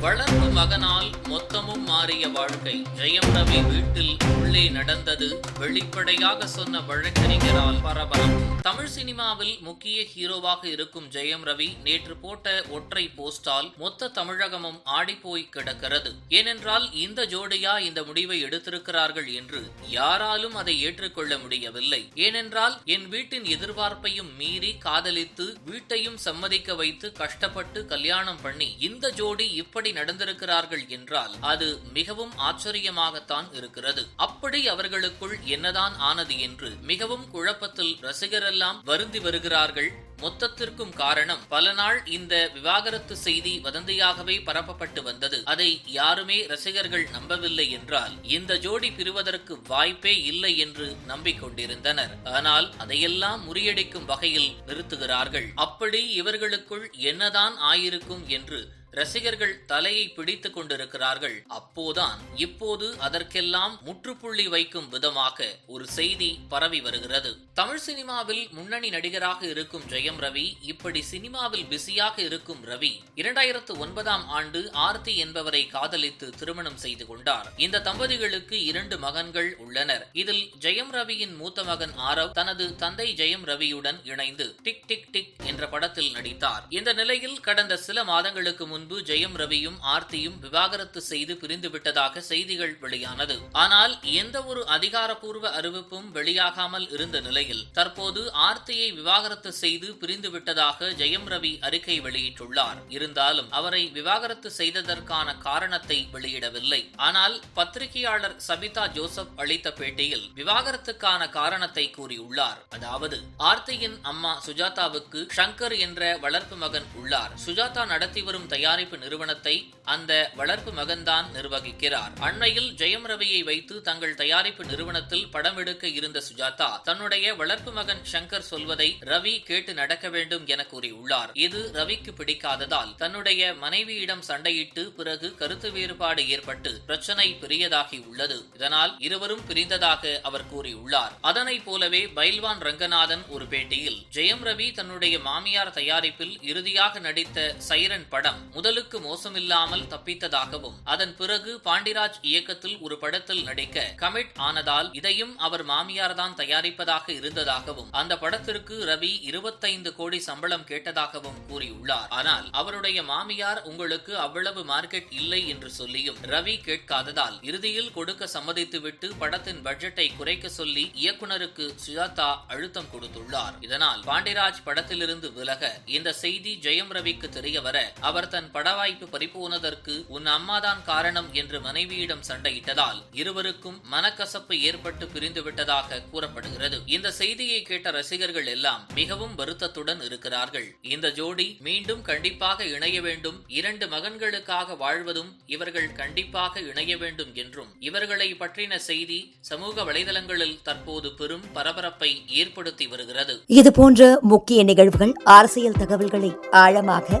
வளர்ப்பு மகனால் மொத்த மாறிய வாழ்க்கை. ஜெயம் ரவி வீட்டில் உள்ளே நடந்தது வெளிப்படையாக சொன்ன வழக்கறிஞரால் பரபரப்பு தமிழ் சினிமாவில் முக்கிய ஹீரோவாக இருக்கும் ஜெயம் ரவி நேற்று போட்ட ஒற்றை போஸ்டால் மொத்த தமிழகமும் ஆடிப்போய் கிடக்கிறது. ஏனென்றால் இந்த ஜோடியா இந்த முடிவை எடுத்திருக்கிறார்கள் என்று யாராலும் அதை ஏற்றுக்கொள்ள முடியவில்லை. ஏனென்றால் என் வீட்டின் எதிர்பார்ப்பையும் மீறி காதலித்து வீட்டையும் சம்மதிக்க வைத்து கஷ்டப்பட்டு கல்யாணம் பண்ணி இந்த ஜோடி இப்படி நடந்திருக்கிறார்கள் என்றால் அது மிகவும் ஆச்சரியமாகத்தான் இருக்கிறது. அப்படி அவர்களுக்குள் என்னதான் ஆனது என்று மிகவும் குழப்பத்தில் ரசிகரெல்லாம் வருந்தி வருகிறார்கள். மொத்தத்திற்கும் காரணம் பல நாள் இந்த விவாகரத்து செய்தி வதந்தியாகவே பரப்பப்பட்டு வந்தது. அதை யாருமே ரசிகர்கள் நம்பவில்லை என்றால் இந்த ஜோடி பிரிவதற்கு வாய்ப்பே இல்லை என்று நம்பிக்கொண்டிருந்தனர். ஆனால் அதையெல்லாம் முறியடிக்கும் வகையில் நிறுத்துகிறார்கள். அப்படி இவர்களுக்குள் என்னதான் ஆயிருக்கும் என்று ரசிகர்கள் தலையை பிடித்துக் கொண்டிருக்கிறார்கள். அப்போதான் இப்போது அதற்கெல்லாம் முற்றுப்புள்ளி வைக்கும் விதமாக ஒரு செய்தி பரவி வருகிறது. தமிழ் சினிமாவில் முன்னணி நடிகராக இருக்கும் ஜெயம் ரவி இப்படி சினிமாவில் பிஸியாக இருக்கும் ரவி இரண்டாயிரத்து ஒன்பதாம் ஆண்டு ஆர்த்தி என்பவரை காதலித்து திருமணம் செய்து கொண்டார். இந்த தம்பதிகளுக்கு இரண்டு மகன்கள் உள்ளனர். இதில் ஜெயம் ரவியின் மூத்த மகன் ஆரவ் தனது தந்தை ஜெயம் ரவியுடன் இணைந்து டிக் டிக் டிக் என்ற படத்தில் நடித்தார். இந்த நிலையில் கடந்த சில மாதங்களுக்கு முன் முன்பு ஜெயம் ரவியும் ஆர்த்தியும் விவாகரத்து செய்து பிரிந்து விட்டதாக செய்திகள் வெளியானது. ஆனால் எந்த ஒரு அதிகாரப்பூர்வ அறிவிப்பும் வெளியாகாமல் இருந்த நிலையில் தற்போது ஆர்த்தியை விவாகரத்து செய்து பிரிந்து விட்டதாக ஜெயம் ரவி அறிக்கை வெளியிட்டுள்ளார். இருந்தாலும் அவரை விவாகரத்து செய்ததற்கான காரணத்தை வெளியிடவில்லை. ஆனால் பத்திரிகையாளர் சபிதா ஜோசப் அளித்த பேட்டியில் விவாகரத்துக்கான காரணத்தை கூறியுள்ளார். அதாவது ஆர்த்தியின் அம்மா சுஜாதாவுக்கு ஷங்கர் என்ற வளர்ப்பு மகன் உள்ளார். சுஜாதா நடத்தி வரும் தயார் தயாரிப்பு நிறுவனத்தை அந்த வளர்ப்பு மகன்தான் நிர்வகிக்கிறார். அண்மையில் ஜெயம் ரவியை வைத்து தங்கள் தயாரிப்பு நிறுவனத்தில் படம் எடுக்க இருந்த சுஜாதா தன்னுடைய வளர்ப்பு மகன் சங்கர் சொல்வதை ரவி கேட்டு நடக்க வேண்டும் என கூறியுள்ளார். இது ரவிக்கு பிடிக்காததால் தன்னுடைய மனைவியிடம் சண்டையிட்டு பிறகு கருத்து வேறுபாடு ஏற்பட்டு பிரச்சனை பெரியதாகி உள்ளது. இதனால் இருவரும் பிரிந்ததாக அவர் கூறியுள்ளார். அதனைப் போலவே பைல்வான் ரங்கநாதன் ஒரு பேட்டியில் ஜெயம் ரவி தன்னுடைய மாமியார் தயாரிப்பில் இறுதியாக நடித்த சைரன் படம் முதலுக்கு மோசமில்லாமல் தப்பித்ததாகவும் அதன் பிறகு பாண்டிராஜ் இயக்கத்தில் ஒரு படத்தில் நடிக்க கமிட் ஆனதால் இதையும் அவர் மாமியார் தான் தயாரிப்பதாக இருந்ததாகவும் அந்த படத்திற்கு ரவி இருபத்தைந்து கோடி சம்பளம் கேட்டதாகவும் கூறியுள்ளார். ஆனால் அவருடைய மாமியார் உங்களுக்கு அவ்வளவு மார்க்கெட் இல்லை என்று சொல்லியும் ரவி கேட்காததால் இறுதியில் கொடுக்க சம்மதித்துவிட்டு படத்தின் பட்ஜெட்டை குறைக்க சொல்லி இயக்குனருக்கு சுஜாதா அழுத்தம் கொடுத்துள்ளார். இதனால் பாண்டிராஜ் படத்திலிருந்து விலக இந்த செய்தி ஜெயம் ரவிக்கு தெரிய வர அவர் தன் பட வாய்ப்பு பறிபோனதற்கு உன் அம்மாதான் காரணம் என்று மனைவியிடம் சண்டையிட்டதால் இருவருக்கும் மனக்கசப்பு ஏற்பட்டு பிரிந்து விட்டதாக கூறப்படுகிறது. இந்த செய்தியை கேட்ட ரசிகர்கள் எல்லாம் மிகவும் வருத்தத்துடன் இருக்கிறார்கள். இந்த ஜோடி மீண்டும் கண்டிப்பாக இணைய வேண்டும். இரண்டு மகன்களுக்காக வாழ்வதும் இவர்கள் கண்டிப்பாக இணைய வேண்டும் என்றும் இவர்களை பற்றின செய்தி சமூக வலைதளங்களில் தற்போது பெரும் பரபரப்பை ஏற்படுத்தி வருகிறது. இது போன்ற முக்கிய நிகழ்வுகள் அரசியல் தகவல்களை ஆழமாக